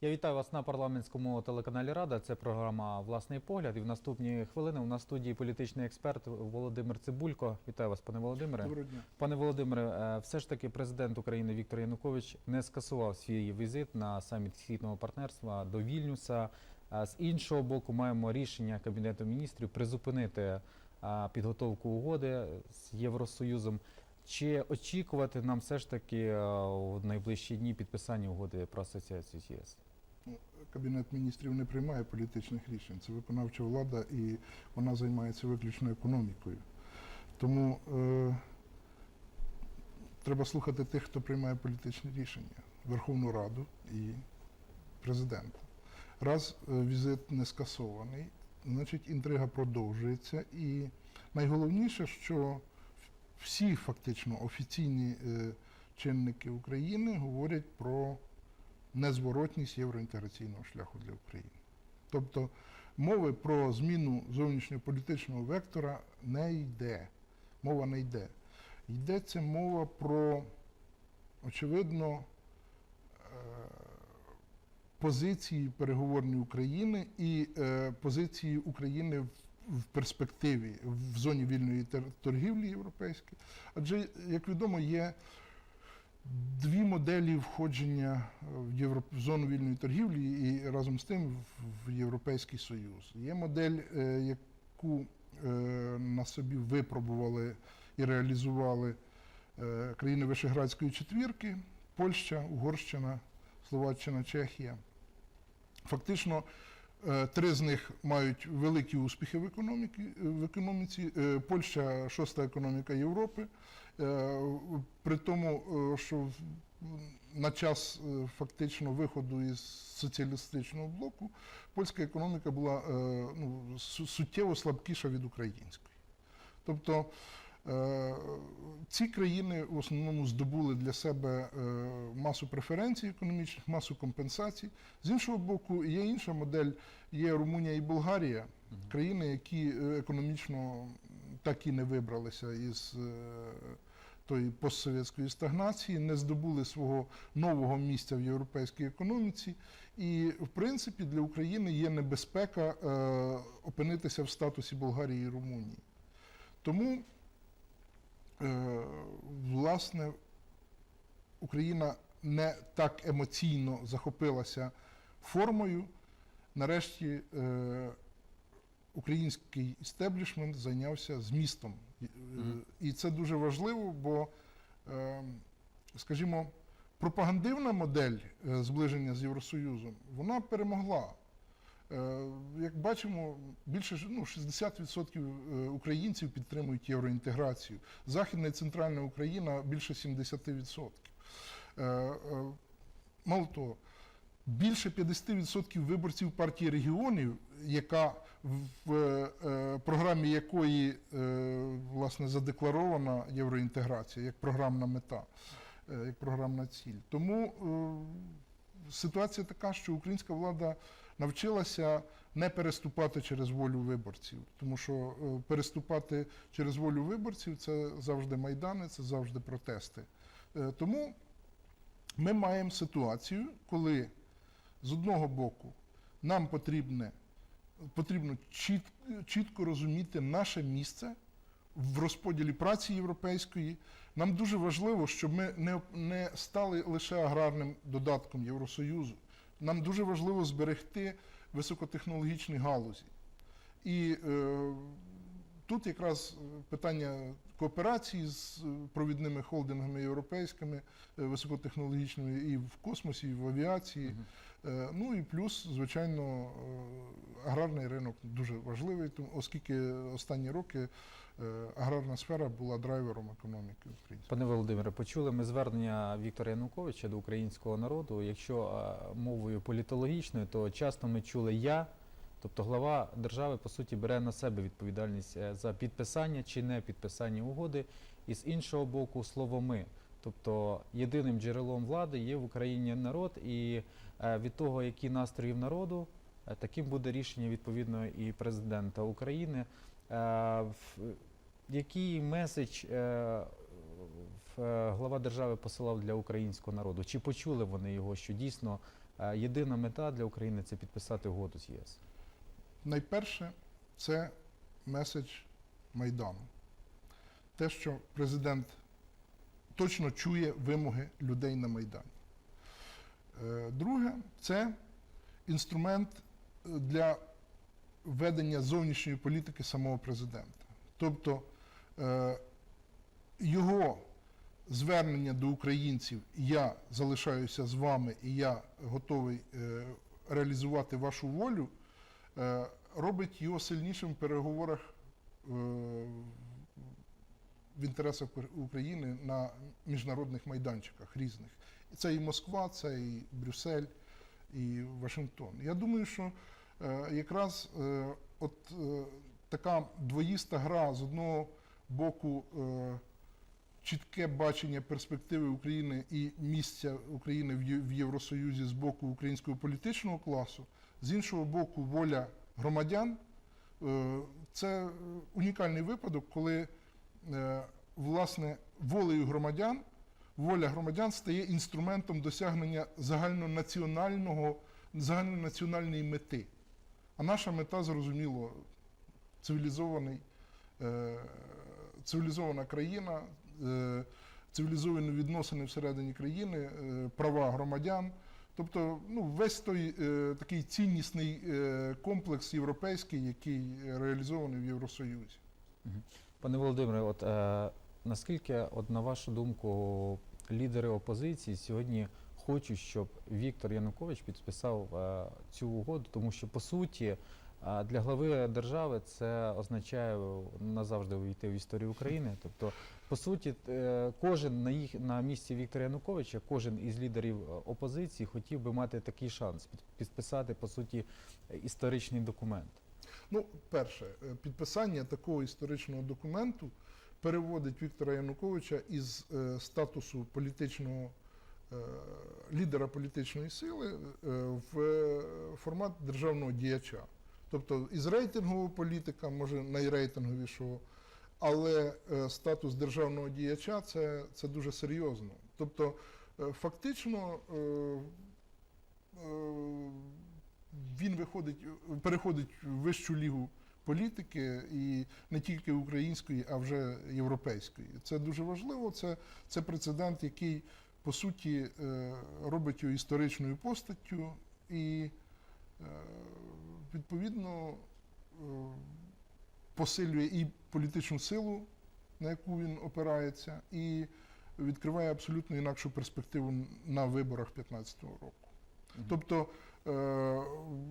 Я вітаю вас на парламентському телеканалі Рада. Це програма Власний погляд. І в наступні хвилини у нас в студії політичний експерт Володимир Цибулько. Вітаю вас, пане Володимире. Доброго дня. Пане Володимире, е, все ж таки президент України Віктор Янукович не скасував свій візит на саміт східного партнерства до Вільнюса. Е, З іншого боку, маємо рішення Кабінету міністрів призупинити е, підготовку угоди з Євросоюзом. Чи очікувати нам все ж таки у найближчі дні підписання угоди про асоціацію з ЄС? Кабінет міністрів не приймає політичних рішень. Це виконавча влада і вона займається виключно економікою. Тому е, треба слухати тих, хто приймає політичні рішення Верховну Раду і президента. Раз е, візит не скасований, значить інтрига продовжується. І найголовніше, що всі фактично офіційні е, чинники України говорять про незворотність євроінтеграційного шляху для України. Тобто мови про зміну зовнішньополітичного вектора не йде. Мова не йде. Йдеться мова про, очевидно, е, позиції переговорні України і е, позиції України в в перспективі в зоні вільної торгівлі європейської. Адже, як відомо, є дві моделі входження в, євро... в зону вільної торгівлі і разом з тим в- Європейський Союз. Є модель, е, яку е, на собі випробували і реалізували е, країни Вишеградської четвірки: Польща, Угорщина, Словаччина, Чехія. Фактично, е, три з них мають великі успіхи в, економіці. Е, Польща шоста економіка Європи. Е, При тому, е, що на час е, фактично виходу із соціалістичного блоку польська економіка була ну, суттєво слабкіша від української. Тобто ці країни в основному здобули для себе масу преференцій економічних, масу компенсацій. З іншого боку, є інша модель, є Румунія і Болгарія, країни, які економічно так і не вибралися із тої постсовєтської стагнації, не здобули свого нового місця в європейській економіці. І, в принципі, для України є небезпека е, опинитися в статусі Болгарії і Румунії. Тому, е, власне, Україна не так емоційно захопилася формою. Нарешті е, український істеблішмент зайнявся змістом. Е, Мгм. І це дуже важливо, бо, е, скажімо, пропагандивна модель е, зближення з Євросоюзом вона перемогла. Як бачимо, більше ну, 60% е, українців підтримують євроінтеграцію. Західна і центральна Україна більше 70%. Е, е, Мало того, більше 50% виборців партії регіонів, яка в е, програмі якої е, власне задекларована євроінтеграція як програмна мета, е, як програмна ціль. Тому ситуація така, що українська влада навчилася не переступати через волю виборців, тому що переступати через волю виборців це завжди майдани, це завжди протести. Тому ми маємо ситуацію, коли з одного боку нам потрібне, потрібно чіт, чітко розуміти наше місце в розподілі праці європейської. Нам дуже важливо, щоб ми не, не стали лише аграрним додатком Євросоюзу. Нам дуже важливо зберегти високотехнологічні галузі. І е, тут якраз питання кооперації з провідними холдингами європейськими, е, високотехнологічними і в космосі, і в авіації. Е, Ну і плюс, звичайно, е, аграрний ринок дуже важливий, оскільки останні роки е, аграрна сфера була драйвером економіки України. Пане Володимире, почули ми звернення Віктора Януковича до українського народу. Якщо мовою політологічною, то часто ми чули я, тобто глава держави по суті бере на себе відповідальність за підписання чи не підписання угоди, і з іншого боку, слово ми. Тобто єдиним джерелом влади є в Україні народ, і е, від того, які настрої в народу, е, таким буде рішення відповідно і президента України. Е, Який меседж глава держави посилав для українського народу? Чи почули вони його, що дійсно єдина мета для України це підписати угоду з ЄС. Найперше, це меседж Майдану. Те, що президент точно чує вимоги людей на Майдані. Е, Друге, це інструмент е, для ведення зовнішньої політики самого президента. Тобто е, його звернення до українців я залишаюся з вами і я готовий реалізувати вашу волю, робить його сильнішим в переговорах в інтересах України на міжнародних майданчиках різних. Це і Москва, це і Брюссель, і Вашингтон. Я думаю, що е, якраз е, от е, така двоїста гра з одного боку. Чітке бачення перспективи України і місця України в Євросоюзі з боку українського політичного класу, з іншого боку, воля громадян це унікальний випадок, коли власне волею громадян, воля громадян стає інструментом досягнення загальнонаціонального, загальнонаціональної мети. А наша мета, зрозуміло, цивілізований, е, цивілізована країна, е, цивілізовані відносини всередині країни, е, права громадян. Тобто ну, весь той е, такий ціннісний е, комплекс європейський, який реалізований в Євросоюзі. Пане Володимире, от е, наскільки, от на вашу думку, лідери опозиції сьогодні хочуть, щоб Віктор Янукович підписав е, цю угоду, тому що по суті е, для глави держави це означає назавжди увійти в історію України. Тобто, по суті, е, кожен на їх на місці Віктора Януковича, кожен із лідерів е, опозиції хотів би мати такий шанс під- підписати по суті історичний документ. Ну, перше, е, підписання такого історичного документу переводить Віктора Януковича із е, статусу політичного е, лідера політичної сили в формат державного діяча. Тобто із рейтингового політика, може найрейтинговішого, але статус державного діяча це, це дуже серйозно. Тобто, фактично. Він виходить, переходить в вищу лігу політики і не тільки української, а вже європейської. Це дуже важливо. Це, це прецедент, який по суті е, робить його історичною постаттю і е, відповідно е, посилює і політичну силу, на яку він опирається, і відкриває абсолютно інакшу перспективу на виборах 2015 року. Тобто,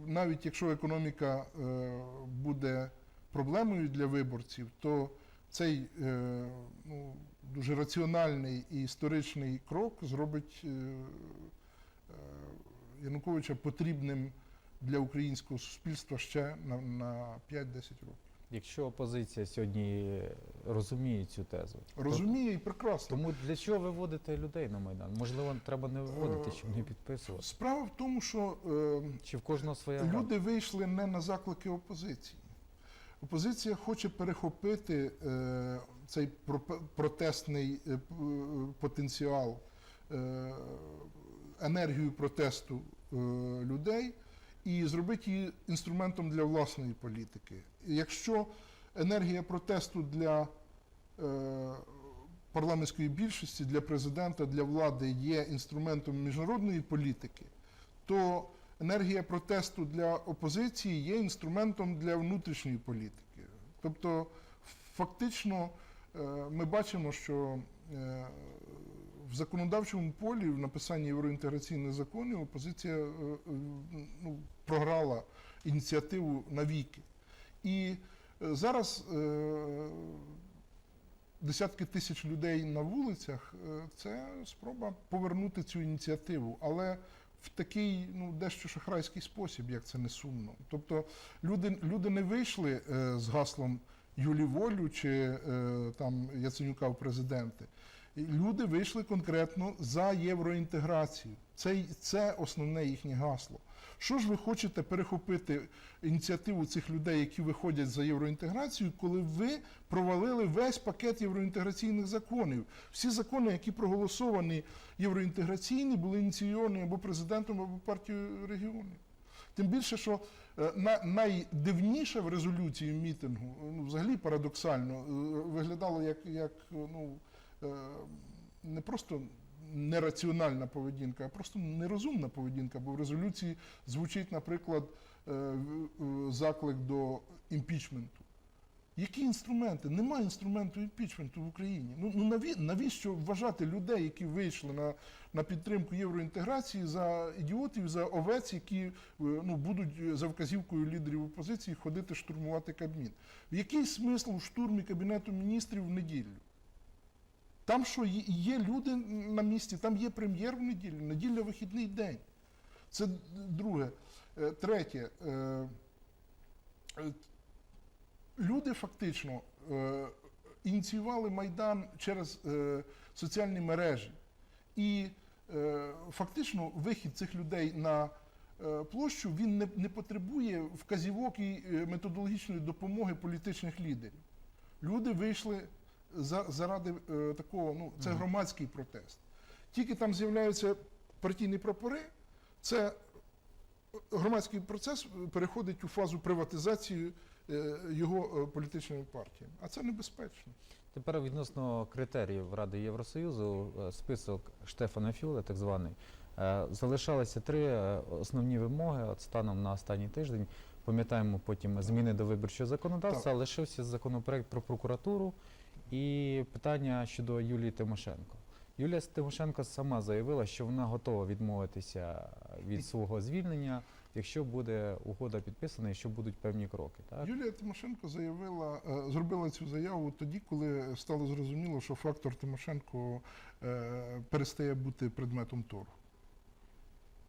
навіть якщо економіка е, буде проблемою для виборців, то цей е, ну, дуже раціональний і історичний крок зробить е, е, Януковича потрібним для українського суспільства ще на 5-10 років. Якщо опозиція сьогодні розуміє цю тезу, Розуміє і прекрасно. тому для чого виводити людей на майдан? Можливо, треба не виводити, щоб не підписувати. Справа в тому, що е, Чи в кожного своя? Люди вийшли не на заклики опозиції. Опозиція хоче перехопити е, цей протестний е, е, потенціал, е, енергію протесту е, людей і зробити її інструментом для власної політики. Якщо енергія протесту для е, парламентської більшості, для президента, для влади є інструментом міжнародної політики, то енергія протесту для опозиції є інструментом для внутрішньої політики. Тобто, фактично, е, ми бачимо, що е, в законодавчому полі, в написанні євроінтеграційних законів, опозиція е, е, ну, програла ініціативу навіки. І е, зараз десятки тисяч людей на вулицях це спроба повернути цю ініціативу. Але в такий ну дещо шахрайський спосіб, як це не сумно. Тобто люди, люди не вийшли з гаслом Юлі Волю чи там Яценюка в президенти. Люди вийшли конкретно за євроінтеграцію. Це, це основне їхнє гасло. Що ж ви хочете перехопити ініціативу цих людей, які виходять за євроінтеграцію, коли ви провалили весь пакет євроінтеграційних законів? Всі закони, які проголосовані євроінтеграційні, були ініційовані або президентом, або партією регіонів. Тим більше, що е, найдивніше в резолюції мітингу, ну, взагалі парадоксально, е, виглядало як, як ну, не просто нераціональна поведінка, а просто нерозумна поведінка. Бо в резолюції звучить, наприклад, е, е, заклик до імпічменту. Які інструменти? Немає інструменту імпічменту в Україні. Ну, ну наві, навіщо вважати людей, які вийшли на, на підтримку євроінтеграції, за ідіотів, за овець, які е, ну, будуть е, за вказівкою лідерів опозиції ходити штурмувати Кабмін? В який смисл в штурмі Кабінету міністрів в неділю? Там що є- люди на місці, там є прем'єр в неділю, неділя вихідний день. Це друге. Е, Третє. Е, е, Люди фактично ініціювали Майдан через соціальні мережі. І фактично вихід цих людей на площу він не, не потребує вказівок і методологічної допомоги політичних лідерів. Люди вийшли заради е, такого, ну, це громадський протест. Тільки там з'являються партійні прапори, це громадський процес переходить у фазу приватизації е, його е, політичними партіями. А це небезпечно. Тепер відносно критеріїв Ради Євросоюзу, список Штефана Фюле, так званий, залишалися три основні вимоги. От станом на останній тиждень пам'ятаємо потім зміни до виборчого законодавства, лишився законопроект про прокуратуру і питання щодо Юлії Тимошенко. Юлія Тимошенко сама заявила, що вона готова відмовитися від свого звільнення, якщо буде угода підписана і що будуть певні кроки. Так? Юлія Тимошенко заявила, е, зробила цю заяву тоді, коли стало зрозуміло, що фактор Тимошенко е, перестає бути предметом торгу.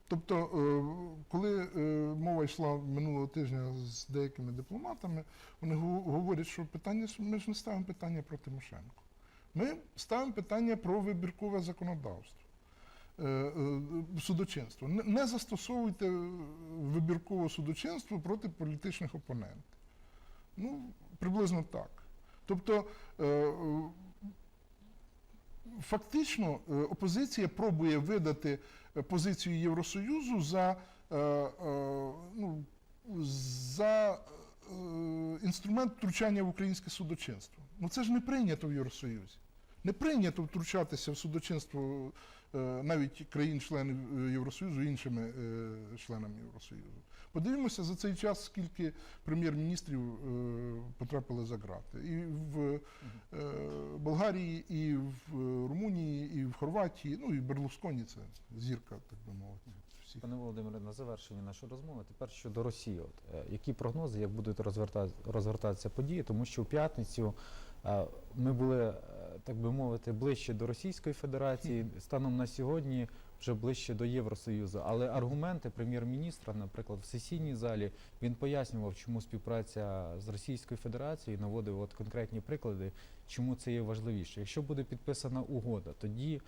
Тобто, е, коли е, мова йшла минулого тижня з деякими дипломатами, вони говорять, що питання ми ж не ставимо питання про Тимошенко. Ми ставимо питання про вибіркове законодавство. е, Судочинство. Не- застосовуйте вибіркове судочинство проти політичних опонентів. Ну, приблизно так. Тобто, фактично, опозиція пробує видати позицію Євросоюзу за, е, е, ну, за е, інструмент втручання в українське судочинство. Ну це ж не прийнято в Євросоюзі. Не прийнято втручатися в судочинство навіть країн-членів е, Євросоюзу іншими е, членами Євросоюзу. Подивимося за цей час, скільки прем'єр-міністрів е, потрапили за ґрати. І в е, Болгарії, і в е, Румунії, і в Хорватії, ну і Берлусконі це зірка, так би мовити. Всіх. Пане Володимире, на завершення нашої розмови. Тепер щодо Росії, от е, які прогнози, як будуть розверта- розгортатися події, тому що у п'ятницю е, ми були, е, так би мовити, ближче до Російської Федерації, станом на сьогодні вже ближче до Євросоюзу. Але аргументи прем'єр-міністра, наприклад, в сесійній залі, він пояснював, чому співпраця з Російською Федерацією, наводив от конкретні приклади, чому це є важливіше. Якщо буде підписана угода, тоді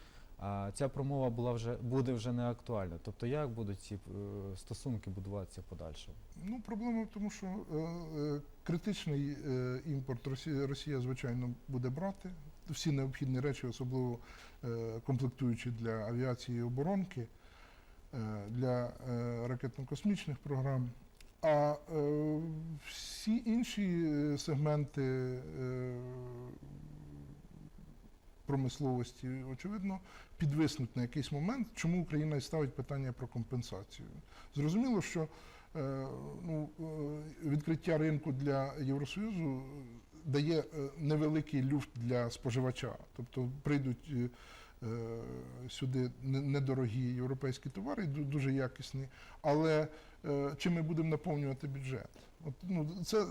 а ця промова була вже буде вже не актуальна. Тобто, як будуть ці е, стосунки будуватися подальше? Ну, проблема в тому, що е, е, критичний е, імпорт Росія, Росія, звичайно, буде брати. Всі необхідні речі, особливо е, комплектуючі для авіації і оборонки, е, для е, ракетно-космічних програм. А всі інші сегменти промисловості, очевидно, підвиснуть на якийсь момент, чому Україна і ставить питання про компенсацію. Зрозуміло, що ну, відкриття ринку для Євросоюзу дає е, невеликий люфт для споживача. Тобто прийдуть е, е, сюди недорогі європейські товари, дуже якісні, але чим ми будемо наповнювати бюджет? От, ну, це,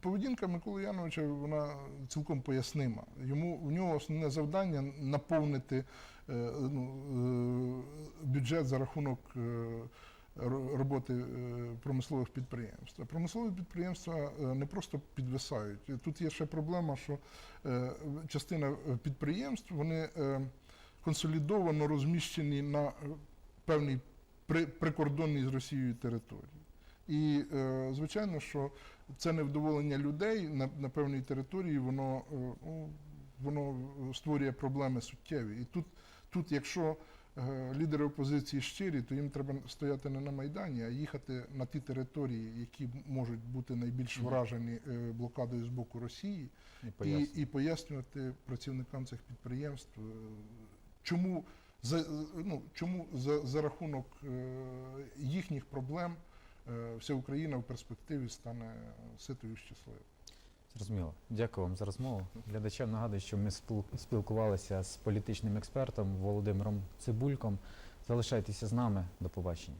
поведінка Миколи Яновича вона цілком пояснима. Йому в нього основне завдання наповнити ну, бюджет за рахунок роботи е, промислових підприємств. Промислові підприємства е, не просто підвисають. Тут є ще проблема, що е, частина підприємств вони. консолідовано розміщені на певній прикордонній з Росією території. І звичайно, що це невдоволення людей на, на певній території, воно, ну, воно створює проблеми суттєві. І тут, тут якщо лідери опозиції щирі, то їм треба стояти не на Майдані, а їхати на ті території, які можуть бути найбільш вражені е, блокадою з боку Росії, І і, і пояснювати працівникам цих підприємств, е, чому за, ну, чому за, за рахунок е, їхніх проблем е, вся Україна в перспективі стане ситою і щасливою. Зрозуміло. Дякую вам за розмову. Глядачам нагадую, що ми спіл- спілкувалися з політичним експертом Володимиром Цибульком. Залишайтеся з нами. До побачення.